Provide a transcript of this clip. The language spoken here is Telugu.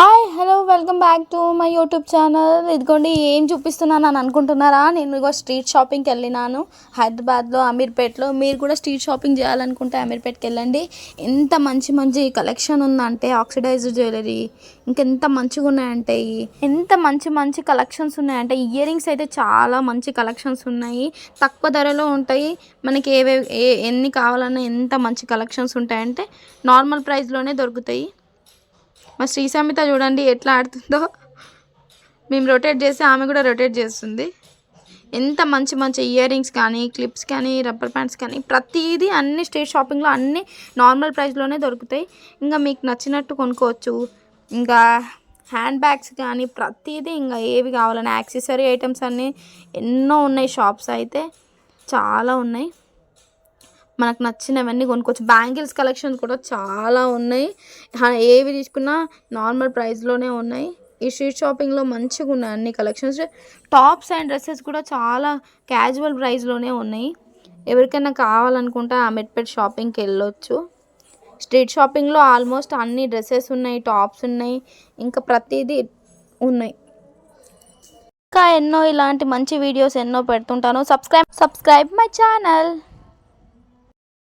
Hi hello welcome back to my YouTube channel ఇదిగోండి ఏం చూపిస్తున్నాను అని అనుకుంటున్నారా? నేను ఇగో స్ట్రీట్ షాపింగ్కి వెళ్ళినాను. హైదరాబాద్లో అమీర్పేట్లో. మీరు కూడా స్ట్రీట్ షాపింగ్ చేయాలనుకుంటే అమీర్పేట్కి వెళ్ళండి. ఎంత మంచి మంచి కలెక్షన్ ఉందంటే ఆక్సిడైజ్డ్ జ్యువెలరీ ఇంకెంత మంచిగా ఉన్నాయంటే ఎంత మంచి మంచి కలెక్షన్స్ ఉన్నాయంటే ఇయర్ రింగ్స్ అయితే చాలా మంచి కలెక్షన్స్ ఉన్నాయి. తక్కువ ధరలో ఉంటాయి. మనకి ఏవే ఏ ఎన్ని కావాలన్నా ఎంత మంచి కలెక్షన్స్ ఉంటాయంటే నార్మల్ ప్రైస్లోనే దొరుకుతాయి. మా శ్రీ సమిత చూడండి ఎట్లా ఆడుతుందో. మేము రొటేట్ చేస్తే ఆమె కూడా రొటేట్ చేస్తుంది. ఎంత మంచి మంచి ఇయర్ రింగ్స్ కానీ క్లిప్స్ కానీ రబ్బర్ ప్యాంట్స్ కానీ ప్రతిదీ అన్ని స్ట్రీట్ షాపింగ్లో అన్ని నార్మల్ ప్రైస్లోనే దొరుకుతాయి. ఇంకా మీకు నచ్చినట్టు కొనుక్కోవచ్చు. ఇంకా హ్యాండ్ బ్యాగ్స్ కానీ ప్రతిదీ ఇంకా ఏవి కావాలని యాక్సెసరీ ఐటమ్స్ అన్నీ ఎన్నో ఉన్నాయి షాప్స్ అయితే చాలా ఉన్నాయి. మనకు నచ్చినవన్నీ కొనుక్కోవచ్చు. బ్యాంగిల్స్ కలెక్షన్స్ కూడా చాలా ఉన్నాయి. ఏవి తీసుకున్నా నార్మల్ ప్రైస్లోనే ఉన్నాయి. ఈ స్ట్రీట్ షాపింగ్లో మంచిగా ఉన్నాయి అన్ని కలెక్షన్స్. టాప్స్ అండ్ డ్రెస్సెస్ కూడా చాలా క్యాజువల్ ప్రైస్లోనే ఉన్నాయి. ఎవరికైనా కావాలనుకుంటే ఆ మెట్పెట్ షాపింగ్కి వెళ్ళొచ్చు. స్ట్రీట్ షాపింగ్లో ఆల్మోస్ట్ అన్ని డ్రెస్సెస్ ఉన్నాయి టాప్స్ ఉన్నాయి ఇంకా ప్రతిదీ ఉన్నాయి. ఇంకా ఎన్నో ఇలాంటి మంచి వీడియోస్ ఎన్నో పెడుతుంటాను. Subscribe subscribe my channel.